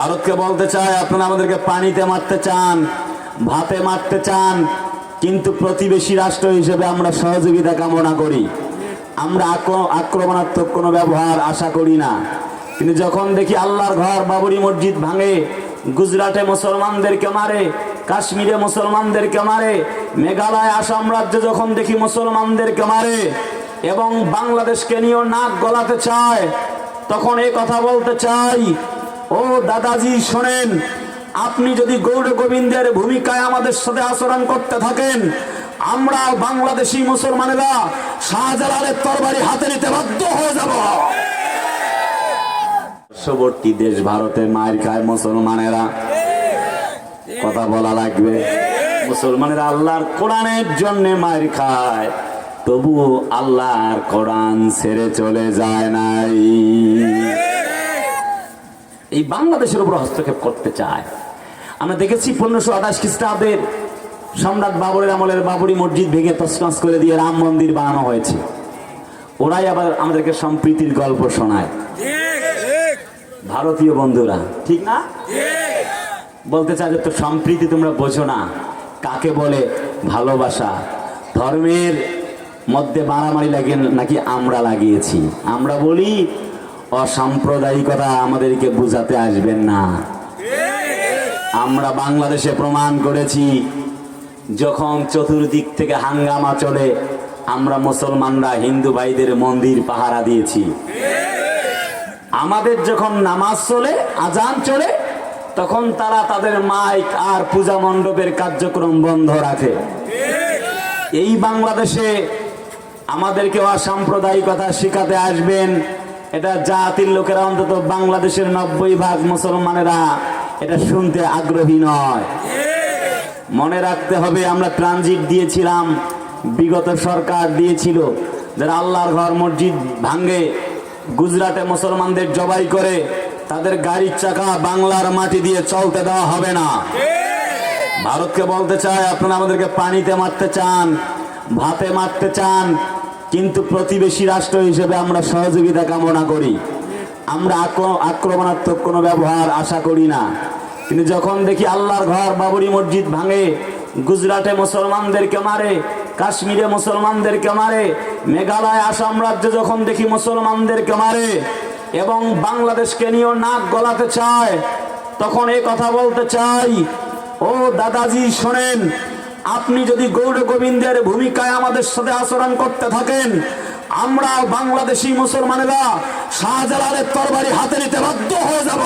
ভারতকে বলতে চাই আপনারা আমাদেরকে পানিতে মারতে চান, ভাতে মারতে চান, কিন্তু প্রতিবেশী রাষ্ট্র হিসেবে আমরা সহযোগিতা কামনা করি। আমরা আক্র- আক্রমণাত্মক কোনো ব্যবহার আশা করি না। কিন্তু যখন দেখি আল্লাহর ঘর বাবরি মসজিদ ভাঙে, গুজরাটে মুসলমানদেরকে মারে, কাশ্মীরে মুসলমানদেরকে মারে, মেঘালয়, আসাম রাজ্যে যখন দেখি মুসলমানদেরকে মারে এবং বাংলাদেশকে নিয়েও নাক গলাতে চায়, তখন এই কথা বলতে চাই ও দাদাজি, শোনেন, আপনি যদি গৌর গোবিন্দের ভূমিকায় আমাদের সাথে আচরণ করতে থাকেন, আমরা বাংলাদেশি মুসলমানেরা শাহজালালের তরবারি হাতে নিতে বাধ্য হয়ে যাব। পার্শ্ববর্তী দেশ ভারতে মায়ের খায় মুসলমানেরা। কথা বলা লাগবে, মুসলমানেরা আল্লাহর কোরআনের জন্য মায়ের খায় তবু আল্লাহর কোরআন ছেড়ে চলে যায় নাই। বাংলাদেশের উপর হস্তক্ষেপ করতে চায়। আমরা দেখেছি পনেরোশো আঠাশ খ্রিস্টাব্দের সম্রাট বাবরের আমলের বাবরি মসজিদ ভেঙে তসমাস করে দিয়ে রাম মন্দির বানানো হয়েছে। ওরাই আবার আমাদেরকে সম্প্রীতির গল্প শোনায়। ভারতীয় বন্ধুরা, ঠিক না? বলতে চাই তো সম্প্রীতি তোমরা বোঝো না। কাকে বলে? ভালোবাসা। ধর্মের মধ্যে মারামারি লাগে নাকি আমরা লাগিয়েছি? আমরা বলি অসাম্প্রদায়িকতা আমাদেরকে বুঝাতে আসবেন না। আমরা বাংলাদেশে প্রমাণ করেছি, যখন চতুর্দিক থেকে হাঙ্গামা চলে, আমরা মুসলমানরা হিন্দু ভাইদের মন্দির পাহারা দিয়েছি। আমাদের যখন নামাজ চলে আজান চলে, তখন তারা তাদের মাইক আর পূজা মণ্ডপের কার্যক্রম বন্ধ রাখে। এই বাংলাদেশে আমাদেরকে অসাম্প্রদায়িকতা শিখাতে আসবেন। এটা জাতির লোকেরা অন্তত বাংলাদেশের নব্বই ভাগ মুসলমানেরা এটা শুনতে আগ্রহী নয়। মনে রাখতে হবে, আমরা ট্রানজিট দিয়েছিলাম, বিগত সরকার দিয়েছিল, যারা আল্লাহর ঘর মসজিদ ভাঙ্গে গুজরাটে মুসলমানদের জবাই করে, তাদের গাড়ির চাকা বাংলার মাটি দিয়ে চলতে দেওয়া হবে না। ভারতকে বলতে চায় আপনারা আমাদেরকে পানিতে মারতে চান, ভাতে মারতে চান কিন্তু প্রতিবেশী রাষ্ট্র হিসেবে আমরা সহযোগিতা কামনা করি। আমরা আক্র- আক্রমণাত্মক কোনো ব্যবহার আশা করি না। কিন্তু যখন দেখি আল্লাহর ঘর বাবরি মসজিদ ভাঙে, গুজরাটে মুসলমানদেরকে মারে, কাশ্মীরে মুসলমানদেরকে মারে, মেঘালয়, আসাম রাজ্যে যখন দেখি মুসলমানদেরকে মারে এবং বাংলাদেশকে নিয়েও নাক গলাতে চায়, তখন এই কথা বলতে চাই, ও দাদাজি, শোনেন আপনি যদি গৌর গোবিন্দের ভূমিকায় আমাদের সাথে আচরণ করতে থাকেন আমরা বাংলাদেশি মুসলমানেরা শাহজালালের তরবারি হাতে নিতে বাধ্য হয়ে যাব।